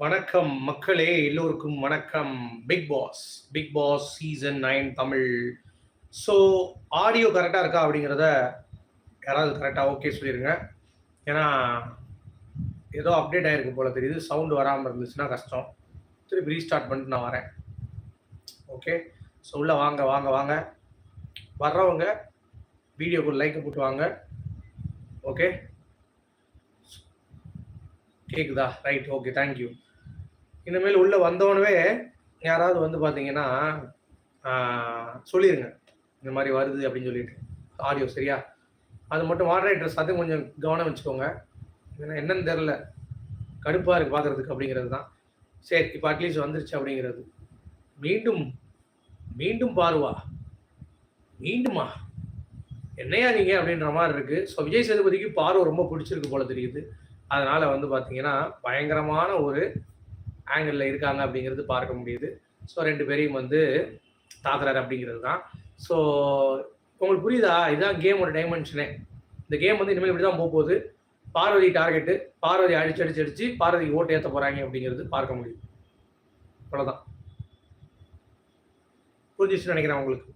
வணக்கம் மக்களே எல்லோருக்கும் வணக்கம். Bigg Boss Bigg Boss season nine Tamil. So audio கரெக்டாக இருக்கா அப்படிங்கிறத யாராவது கரெக்டாக ஓகே சொல்லிடுங்க ஏன்னா ஏதோ அப்டேட் ஆகிருக்கு போல தெரியுது. சவுண்டு வராமல் இருந்துச்சுன்னா கஷ்டம். திருப்பி ரீஸ்டார்ட் பண்ணிட்டு நான் வரேன். ஓகே ஸோ உள்ளே வாங்க வாங்க வாங்க. வர்றவங்க வீடியோக்கு ஒரு லைக்கை போட்டு வாங்க. ஓகே கேக்குதா? ரைட் ஓகே தேங்க்யூ இனிமேல் உள்ளே வந்தவனவே யாராவது வந்து பார்த்தீங்கன்னா சொல்லிடுங்க சொல்லிருங்க. இந்த மாதிரி வருது அப்படின்னு சொல்லிட்டு. ஆடியோ சரியா? அது மட்டும் மாடரேட்டர்ஸ் அது கொஞ்சம் கவனம் வச்சுக்கோங்க. ஏன்னா என்னன்னு தெரில கடுப்பாக இருக்கு பார்க்கறதுக்கு அப்படிங்கிறது தான். சரி இப்போ அட்லீஸ்ட் வந்துருச்சு அப்படிங்கிறது. மீண்டும் மீண்டும் பாருவா. மீண்டுமா? என்னையா நீங்க அப்படின்ற மாதிரி இருக்கு. ஸோ விஜய் சேதுபதிக்கு பார்வை ரொம்ப பிடிச்சிருக்கு போல தெரியுது. அதனால வந்து பார்த்தீங்கன்னா பயங்கரமான ஒரு ஆங்கிளில் இருக்காங்க அப்படிங்கிறது பார்க்க முடியுது. ஸோ ரெண்டு பேரையும் வந்து தாக்குறாரு அப்படிங்கிறது தான். ஸோ உங்களுக்கு புரியுதா? இதுதான் கேமோட டைமென்ஷனே இந்த கேம் வந்து இனிமேல் இப்படி தான் போக போகுது. பார்வதி டார்கெட்டு பார்வதி அடிச்சு அடிச்சு அடிச்சு பார்வதிக்கு ஓட்டு ஏற்ற போகிறாங்க அப்படிங்கிறது பார்க்க முடியும் அவ்வளோதான் புரிஞ்சிச்சுன்னு நினைக்கிறேன் உங்களுக்கு.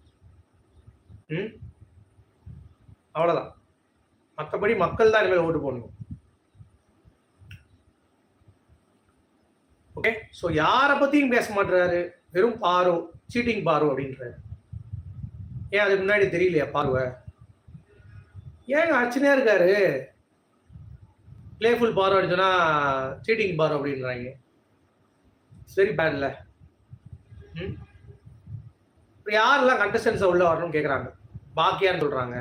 ம்? அவ்வளோதான் மற்றபடி மக்கள் தான் இனிமேல் ஓட்டு போடணும். ஓகே ஸோ யாரை பற்றியும் பேச மாட்டுறாரு வெறும் பாரோ சீட்டிங் பாரோ அப்படின்றாரு. ஏன் அதுக்கு முன்னாடி தெரியலையா பார்வை? ஏங்க அர்ச்சனையா இருக்காரு? பிளேஃபுல் பாரோ அப்படின்னு சொன்னா சீட்டிங் பாரோ அப்படின்றாங்க. சரி பேட்ல ம்? யாரெல்லாம் கண்டஸ்டன்ஸை உள்ள வரணும்னு கேட்குறாங்க பாக்கியான்னு சொல்கிறாங்க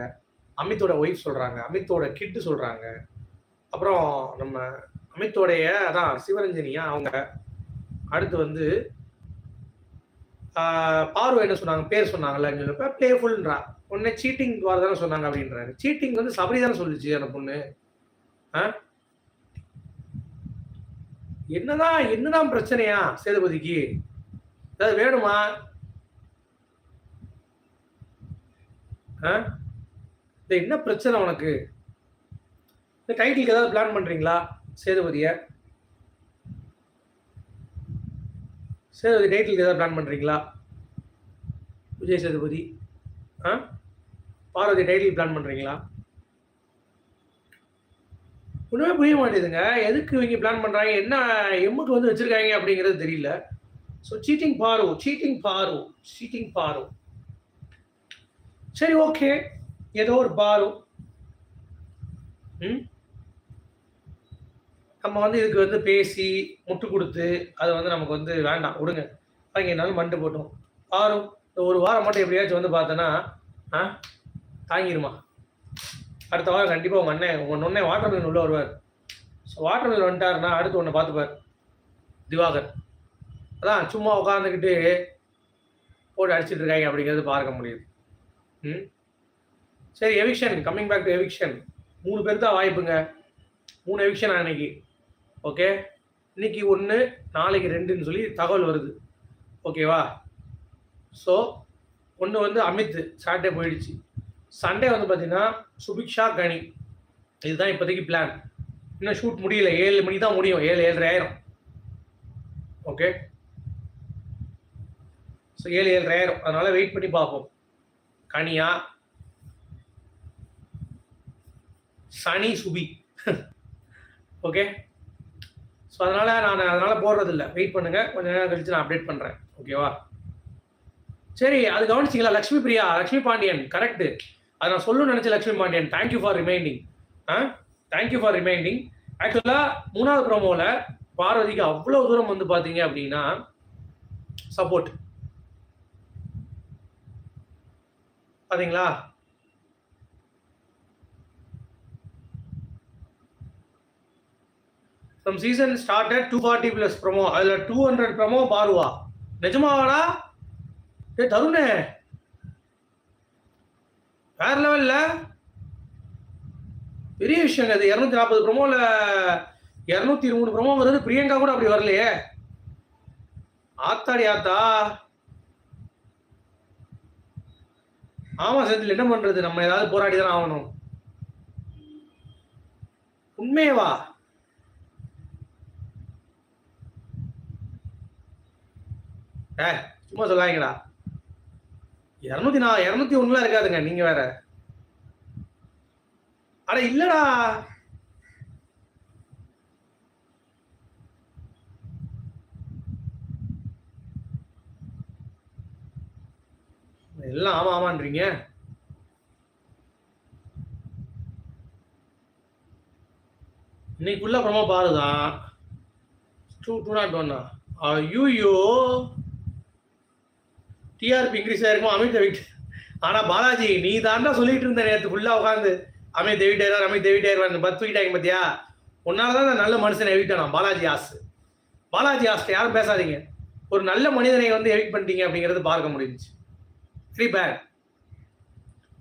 அமித்தோட ஒய்ஃப் சொல்கிறாங்க அமித்தோட கிட்டு சொல்கிறாங்க அப்புறம் நம்ம அமித்தோடைய அதான் சிவரஞ்சனியா அவங்க அடுத்து வந்து பார்வை என்ன சொன்னாங்க? பேர் சொன்னாங்கல்ல பிளேஃபுல்ன்றா உன்னை சீட்டிங் தானே சொன்னாங்க அப்படின்றாரு. சீட்டிங் வந்து சபரி தானே சொல்லுச்சு அந்த பொண்ணு. ஆ? என்னதான் என்னதான் பிரச்சனையா சேதுபதிக்கு? ஏதாவது வேணுமா? ஆ? என்ன பிரச்சனை உனக்கு? இந்த டைட்டிலுக்கு ஏதாவது பிளான் பண்றீங்களா சேதுபதியை? சேதுபதி டைட்டிலுக்கு ஏதாவது பிளான் பண்ணுறீங்களா விஜய் சேதுபதி. ஆ? பார்வதி டைட்டில் பிளான் பண்ணுறீங்களா ஒன்றுமே புரிய மாட்டேதுங்க எதுக்கு இவங்க பிளான் பண்ணுறாங்க என்ன எம்முக்கு வந்து வச்சுருக்காங்க அப்படிங்கிறது தெரியல. So cheating Paaru cheating Paaru cheating Paaru சரி ஓகே ஏதோ ஒரு பாரு ம்? நம்ம வந்து இதுக்கு வந்து பேசி முட்டு கொடுத்து அது வந்து நமக்கு வந்து வேண்டாம். விடுங்க. வாங்கி என்னாலும் மண்டு போட்டோம். பாரும் இந்த ஒரு வாரம் மட்டும் எப்படியாச்சும் வந்து பார்த்தோன்னா ஆ தாங்கிருமா. அடுத்த வாரம் கண்டிப்பாக உங்கள் அண்ணன் உங்கள் அண்ணன் வாட்டர் மிலன் உள்ளே வருவார். ஸோ வாட்டர் மிலன் வந்துட்டாருன்னா அடுத்து ஒன்று பார்த்துப்பார். திவாகர். அதான் சும்மா உட்காந்துக்கிட்டு போட்டு அடிச்சிட்டு இருக்காங்க அப்படிங்கிறது பார்க்க முடியுது. ம்? சரி eviction coming back to eviction மூணு பேர் தான் வாய்ப்புங்க. மூணு எவிக்ஷன் அன்னைக்கு ஓகே? இன்னைக்கு ஒன்று நாளைக்கு ரெண்டுன்னு சொல்லி தகவல் வருது. ஓகேவா? ஸோ ஒன்று வந்து அமித் சாட்டர்டே போயிடுச்சு. சண்டே வந்து பார்த்தீங்கன்னா சுபிக்ஷா கனி. இதுதான் இப்போதைக்கு பிளான் இன்னும் ஷூட் முடியல. ஏழு மணி தான் முடியும். ஏழு ஏழரை ஆயிரம். ஓகே? ஸோ ஏழு ஏழரை ஆயிரம். அதனால வெயிட் பண்ணி பார்ப்போம். கனியா? சனி சுபி. ஓகே? ஸோ அதனால நான் அதனால போடுறதில்ல. வெயிட் பண்ணுங்க. கொஞ்ச நேரம் கழிச்சு நான் அப்டேட் பண்றேன். ஓகேவா சரி அது கவனிச்சிங்களா? லக்ஷ்மி பிரியா லக்ஷ்மி பாண்டியன். கரெக்டு அதை நான் சொல்லணும்னு நினைச்ச Lakshmi Pandian. Thank you for reminding ah? Thank you for reminding ஆக்சுவலாக மூணாவது ப்ரோமோல பார்வதிக்கு அவ்வளோ தூரம் வந்து பார்த்தீங்க அப்படின்னா சப்போர்ட் பாத்தீங்களா season start two forty plus promo அதில் டூ ஹண்ட்ரட் ப்ரோமோ பாருவா. நிஜமாவாடா? ஏ தருணே. வேற லெவலில்? பெரிய விஷயங்க இது. இரநூத்தி நாற்பது ப்ரோமோல இரநூத்தி மூணு ப்ரோமோ வருது பிரியங்கா கூட அப்படி வரலையே. ஆத்தாடி ஆத்தா. ஆமா செந்தில் என்ன பண்றது? நம்ம ஏதாவது போராடி தான் ஆகணும். உண்மையவா? ஏ சும்மா சொல்லாங்கடா இரநூத்தி நான் இரநூத்தி ஒண்ணுலாம் இருக்காதுங்க நீங்க வேற. அட இல்லடா. எல்லாம் ஆமா ஆமான்றீங்க. இன்னைக்குள்ள ப்ரொமோ பாருதான். டூ டூ நாட் ஒன்னா ஐயோ டிஆர்பி இன்க்ரீஸ் ஆயிருக்கும் அமித் தேவிட் ஆனா பாலாஜி நீ தாண்டா சொல்லிட்டு இருந்த நேற்று ஃபுல்லாக உட்காந்து அமித் தேவிட் ஆயிரம் அமித் தேவிட் ஆயிரம் பத்து தூக்கிட்டாங்க பாத்தியா? உன்னாலதான் இந்த நல்ல மனுஷனை எவிட்டானா பாலாஜி ஆஸ் பாலாஜி ஆஸ்ட் யாரும் பேசாதீங்க. ஒரு நல்ல மனிதனை வந்து எவிட் பண்ணிட்டீங்க அப்படிங்கிறது பார்க்க முடிஞ்சுச்சு. ஃப்ரீ பேக்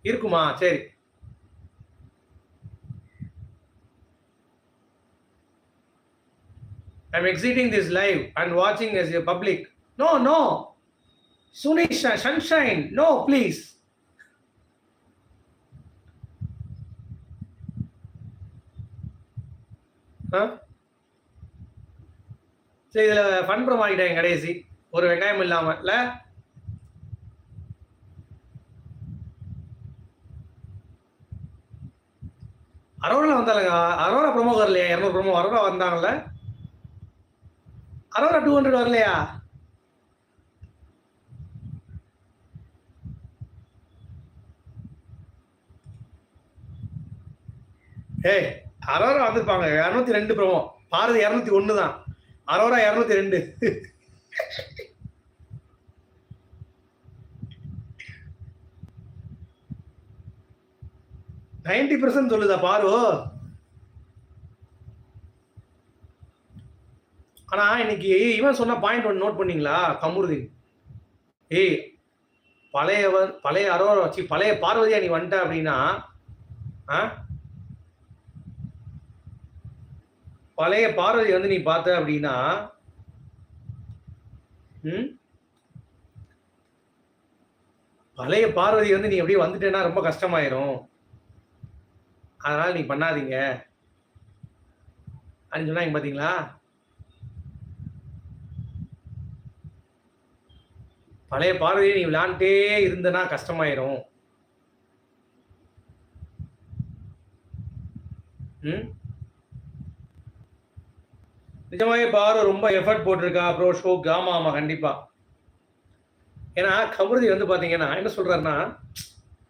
இருக்குமா? சரி. I am exciting this live and வாட்சிங் as a public no no Sunisha, sunshine. No, please. சரி இதில் ஃபன் ப்ரம் ஆகிட்டேன் கடைசி. ஒரு வெங்காயம் இல்லாமல் இல்லை? அரோரா வந்தாலுங்க அரோரா ப்ரொமோ வரலையா? இரநூறு ப்ரொமோ அரோரா வந்தாங்கல்ல? அரோரா டூ ஹண்ட்ரட் வரலையா? ஏய் அரோரா வந்திருப்பாங்க. இரநூத்தி ரெண்டு ப்ரோமோ பாரதி இரநூத்தி ஒன்று தான். அரோரா இரநூத்தி ரெண்டு. நைன்டி பர்சன்ட் சொல்லுதா பாரு ஆனா இன்னைக்கு இவன் சொன்ன பாயிண்ட் ஒன்று நோட் பண்ணீங்களா? கமுருதீன் ஏய் பழைய பழைய அரோரா வச்சு பழைய பார்வதியா நீ வந்துட்ட அப்படின்னா ஆ? பழைய பார்வதி வந்து நீ பார்த்த அப்படின்னா பழைய பார்வதி வந்து நீ அப்படியே வந்துட்டேன்னா ரொம்ப கஷ்டமாயிரும். அதனால நீ பண்ணாதீங்க. அப்படின்னு சொன்னாங்க பாத்தீங்களா? பழைய பார்வையை நீ விளையாண்டே இருந்தனா கஷ்டமாயிரும். நிஜமாவே பாரு ரொம்ப எஃபர்ட் போட்டிருக்கா ப்ரோ ஷோக்கு ஆமா ஆமா கண்டிப்பா. ஏன்னா கமருதி வந்து பாத்தீங்கன்னா என்ன சொல்றாருன்னா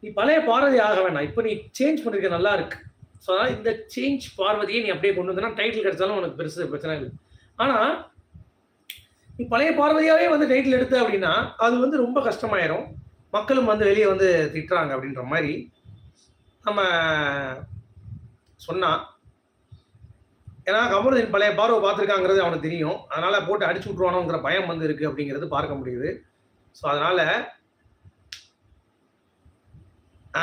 நீ பழைய பார்வதி ஆக வேணாம். இப்போ நீ சேஞ்ச் பண்ணிருக்க நல்லா இருக்கு. ஸோ அதனால் இந்த சேஞ்ச் பார்வதியை நீ அப்படியே கொண்டு வந்தனா டைட்டில் கிடைச்சாலும் உனக்கு பெருசு பிரச்சனை இல்லை. ஆனால் நீ பழைய பார்வதியாவே வந்து டைட்டில் எடுத்த அப்படின்னா அது வந்து ரொம்ப கஷ்டமாயிரும். மக்களும் வந்து வெளியே வந்து திட்டுறாங்க அப்படின்ற மாதிரி நம்ம சொன்னா ஏன்னா கமருதீன் பழைய பார்வை பார்த்துருக்காங்கிறது அவனுக்கு தெரியும். அதனால போட்டு அடிச்சு விட்ருவானோங்கிற பயம் வந்து இருக்கு அப்படிங்கிறது பார்க்க முடியுது. ஸோ அதனால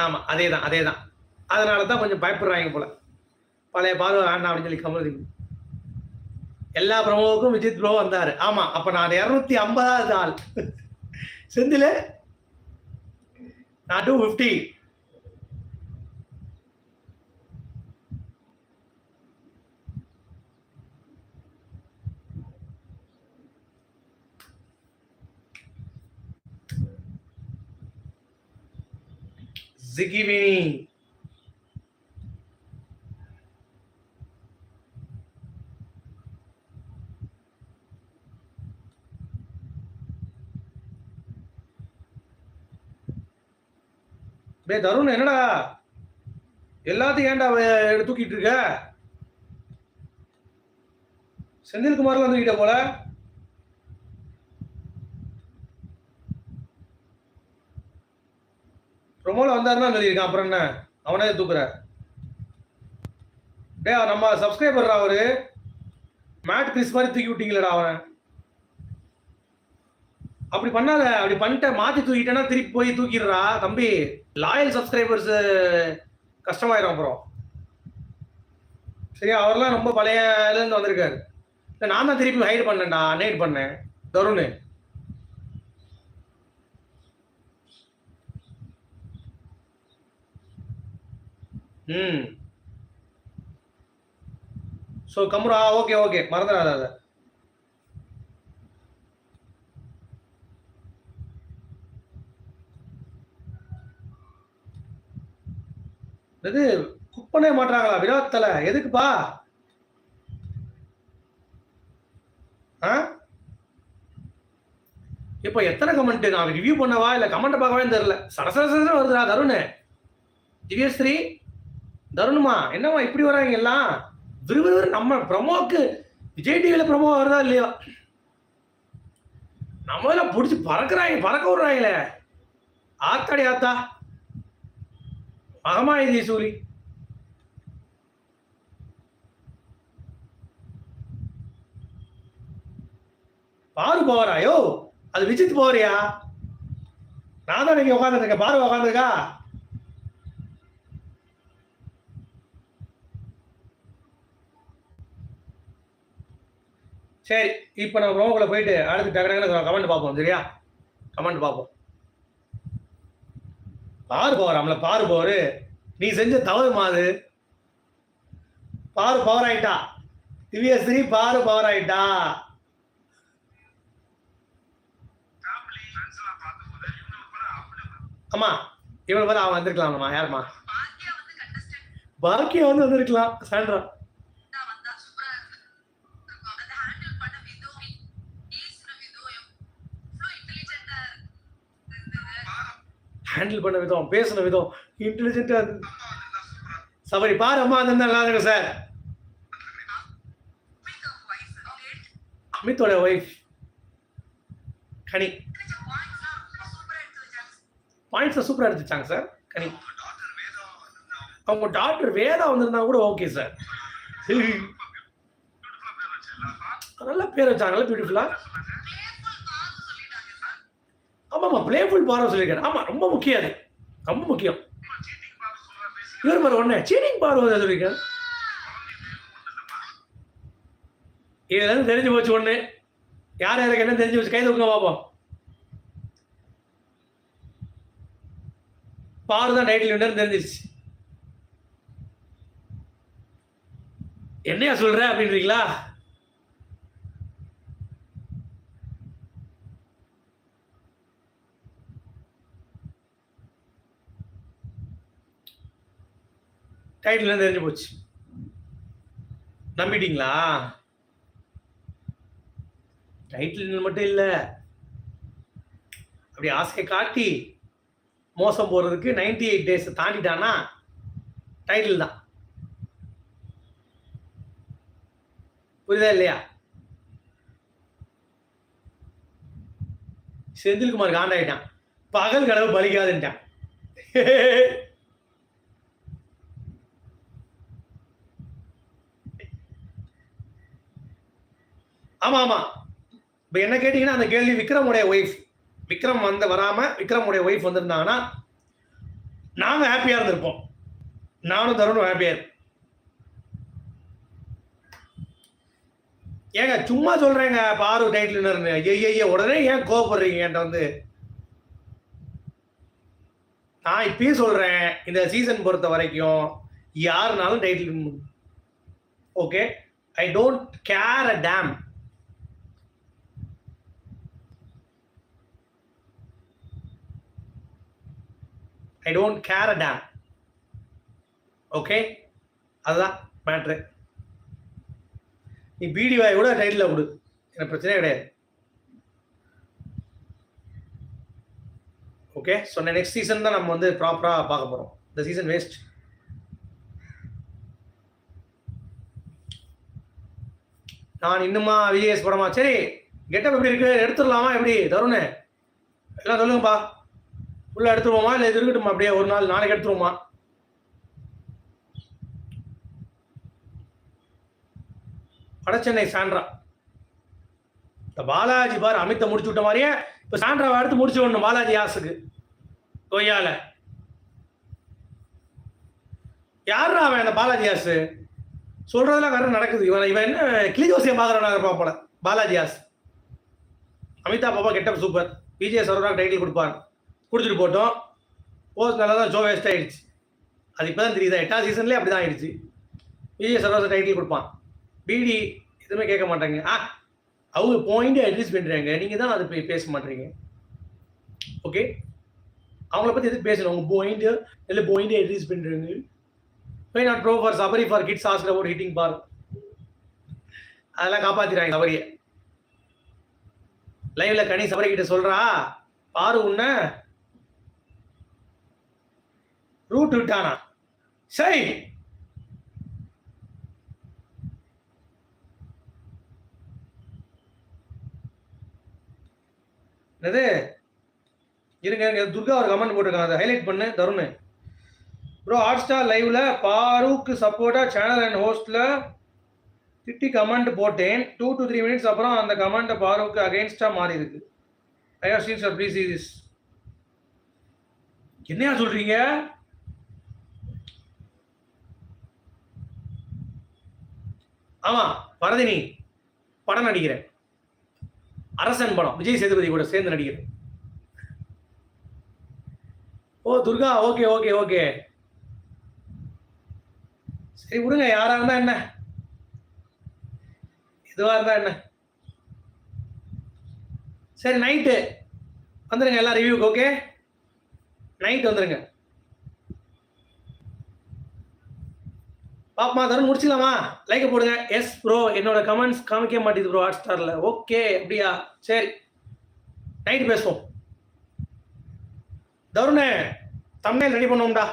ஆமா அதே தான் அதே தான் அதனால தான் கொஞ்சம் பயப்படுறாங்க போல. பழைய பார்வை வேண்டாம் அப்படின்னு சொல்லி கமருதீன். எல்லா ப்ரமோவுக்கும் விஜித் ப்ரோ வந்தாரு. ஆமா அப்ப நான் இருநூத்தி ஐம்பதாவது ஆள். செந்தில நான் டூ ஃபிஃப்டி Ziggy டே தருண் என்னடா? எல்லாத்தையும் ஏன்டா எடுத்து தூக்கிட்டு இருக்க? செந்தில்குமார்லாம் தூக்கிட்ட போல? மூலம் வந்தாருன்னா சொல்லியிருக்கான். அப்புறம் என்ன? அவனே தூக்குற. டே நம்ம சப்ஸ்கிரைபர் அவரு? மேட் கிறிஸ் மாதிரி தூக்கி விட்டீங்களடா அவன். அப்படி பண்ணாத அப்படி பண்ணிட்ட மாத்தி தூக்கிட்டேன்னா திருப்பி போய் தூக்கிடுறா. தம்பி லாயல் சப்ஸ்கிரைபர்ஸ் கஷ்டமாயிரும் அப்புறம். சரியா? அவர்லாம் ரொம்ப பழைய இருந்து வந்திருக்காரு. நான் தான் திருப்பி ஹைட் பண்ணேன்டா நைட் பண்ணேன். தருண். ம். ஸோ கம்ரா ஓகே ஓகே மறந்துடாத அதை. இது பண்ணவே மாட்டாங்களா விராட் தலை எதுக்குப்பா? ஆ? இப்போ எத்தனை கமெண்ட் நான் ரிவ்யூ பண்ணவா? இல்லை கமெண்ட் பார்க்கவே தெரில சடசடசட வருதுடா தருண். திவ்யஸ்ரீ தருணுமா? என்னம்மா இப்படி வராங்க எல்லாம்? விறுவிறு நம்ம பிரமோக்கு விஜய் டிவியில பிரமோ வருதா இல்லையா? நம்மள பிடிச்சி பறக்குறாங்க பறக்க விடுறாங்களே. ஆத்தாடி ஆத்தா. மகமாயுதி சூரி. பாரு போவராயோ அது விஜித் போறியா நான் தான் நீங்க உட்காந்துருக்கேன் பாரு உட்காந்துருக்கா சரி இப்போ நம்ம ரோமுக்குள்ள போயிட்டு அடுத்து டக்கு டக்குனு கமெண்ட் பார்ப்போம் சரியா? கமெண்ட் பார்ப்போம். பாரு பவர் நம்மள பாரு பவர் நீ செஞ்ச தவறு மாது பாரு பவர் ஆயிட்டா? திவ்யஸ்ரீ பாரு பவர் ஆயிட்டா? அம்மா இவனை பார்த்து அவன் வந்திருக்கலாம்மா யாரும்மா? பாக்கியா வந்து பாக்கியா வந்து வந்திருக்கலாம் சாண்ட்ரா தான் வந்தா சூப்பரா இருக்கும். அதை handle பண்ண விதம், பேசுன விதம் எவ்வளவு intelligent ஆ இருந்தது. ஹேண்டில் பண்ண விதம் பேசின விதம். இன்டெலிஜென்ட்டா சபரி பாரு அம்மா அந்த நல்லா இருக்கு சார் அமித்தோட ஒய்ஃப் கனி. பாயிண்ட்ஸ் சூப்பரா எடுத்துச்சாங்க சார் கனி. அவங்க டாக்டர் வேதா வந்திருந்தா கூட ஓகே சார் நல்ல பேர் வச்சாங்க நல்ல பியூட்டிஃபுல்லா ஆமாம்மா பிளேஃபுல் பாரம் சொல்லியிருக்காரு. ஆமா ரொம்ப முக்கியம் அது. ரொம்ப முக்கியம். இவர் பாரு ஒன்று சீனிங் பாரம் சொல்லியிருக்காரு. இதுல தெரிஞ்சு போச்சு ஒன்று யார் யாருக்கு என்ன தெரிஞ்சு போச்சு? கைது உங்க பார்ப்போம் பாரு தான் டைட்டில் வின்னர் தெரிஞ்சிருச்சு. என்னையா சொல்ற அப்படின்றீங்களா? டைட்டில் தெரிஞ்சு போச்சு. நம்பிட்டீங்களா? டைட்டில் மட்டும் இல்ல. அப்படி ஆசையை காட்டி மோசம் போகிறதுக்கு நைன்டி எயிட் டேஸ் தாண்டிட்டானா டைட்டில் தான். புரியுதா இல்லையா? செந்தில்குமார் காண்டாயிட்டான். பகல் கனவு பலிக்காதுன்ட்டான். ஆமா ஆமா. இப்ப என்ன கேட்டீங்கன்னா அந்த கேள்வி விக்ரமுடைய ஒய்ஃப் விக்ரம் வந்து வராம விக்ரமுடைய ஒய்ஃப் வந்திருந்தாங்கன்னா நாங்க ஹாப்பியா இருந்திருப்போம். நானும் தருணும் ஹாப்பியா இருப்போம் ஏங்க சும்மா சொல்றேங்க பாரு டைட்டில் ஐய உடனே ஏன் கோவப்படுறீங்க என்கிட்ட வந்து? நான் இப்பயும் சொல்றேன் இந்த சீசன் பொறுத்த வரைக்கும் யாருனாலும் title okay I don't care a damn I don't care a damn okay அதுதான் மேட்ரு நீ பிடி வாய் கூட டைட்டில் விடு. எனக்கு பிரச்சனையே கிடையாது. ஓகே ஸோ நெக்ஸ்ட் சீசன் தான் நம்ம வந்து ப்ராப்பராக பார்க்க போகிறோம் இந்த சீசன் வேஸ்ட் நான் இன்னுமா விஜயஸ் படமா? சரி கெட்டப் எப்படி இருக்கு? எடுத்துடலாமா? எப்படி? தருண் எல்லாம் சொல்லுங்கப்பா. உள்ள எடுத்துருவோமா? இல்லை இது இருக்கட்டுமா? அப்படியே ஒரு நாள் நாளைக்கு எடுத்துருவோமா? வடசென்னை சாண்ட்ரா. இந்த பாலாஜி பார் அமித்த முடிச்சு விட்ட மாதிரியே இப்போ சாண்ட்ராவை எடுத்து முடிச்சு விடணும் பாலாஜி ஆசுக்கு. கொய்யால. யாருடா அவன் அந்த பாலாஜி ஆசு? சொல்றதெல்லாம் கரெக்ட் நடக்குது. இவன் இவன் என்ன கிளி பார்க்குறான் போல Balaji as Amitabh Baba getup super. Vijay சரோரா title கொடுப்பார். கொடுத்துட்டு போட்டோம். போஸ்ட் நல்லா தான் ஷோ வேஸ்ட் ஆகிடுச்சு அது இப்போ தான் தெரியுது. எட்டாம் சீசன்லேயே அப்படி தான் ஆயிடுச்சு விஜய் சரோரா டைட்டில் கொடுப்பான். பிடி எதுவுமே கேட்க மாட்டாங்க. ஆ அவங்க பாயிண்ட் அட்ரஸ் பண்ணுறாங்க நீங்கள் தான் அதை பேச மாட்டீங்க. ஓகே அவங்கள பற்றி எதுவும் பேசணும்? உங்கள் பாயிண்ட் இல்லை பாயிண்ட் அட்ரஸ் பண்ணுறாங்க why not bro for Sabari for kids ask ஒரு ஹிட்டிங் பார் அதெல்லாம் காப்பாற்றிடுறாங்க சபரியை. லைவ்ல கனி சபரி கிட்ட சொல்றா பாரு உன்ன ரூட் விட்டானா சரி. என்னது? இருங்க இருங்க. துர்கா ஒரு கமெண்ட் போட்டிருக்காங்க அதை ஹைலைட் பண்ணு. தருண். ப்ரோ ஹாட் ஸ்டார் லைவ்ல பாருக்கு சப்போர்ட்டா சேனல் அண்ட் ஹோஸ்ட்ல திட்டி கமெண்ட் போட்டேன். டூ டு த்ரீ மினிட்ஸ் அப்புறம் அந்த கமெண்ட் பாருக்கு அகைன்ஸ்டா மாறி இருக்கு. I have seen sir please this என்னையா சொல்றீங்க? ஆமா பரதினி படம் நடிக்கிறேன். அரசன் படம். விஜய் சேதுபதி கூட சேர்ந்து நடிக்கிறேன். ஓ துர்கா ஓகே ஓகே ஓகே. சரி விடுங்க யாரா இருந்தா என்ன? எதுவா இருந்தா என்ன? சரி நைட்டு வந்துருங்க எல்லாம் ரிவ்யூக்கு ஓகே நைட் வந்துருங்க. பாப்பா தருண் முடிச்சுக்கலாமா? லைக் போடுங்க. எஸ் ப்ரோ என்னோட கமெண்ட்ஸ் காமிக்க மாட்டேங்குது ப்ரோ ஹாட் ஸ்டாரில் ஓகே அப்படியா? சரி. நைட் பேசுவோம். தருணே தமிழ் ரெடி பண்ணுவோம்டா.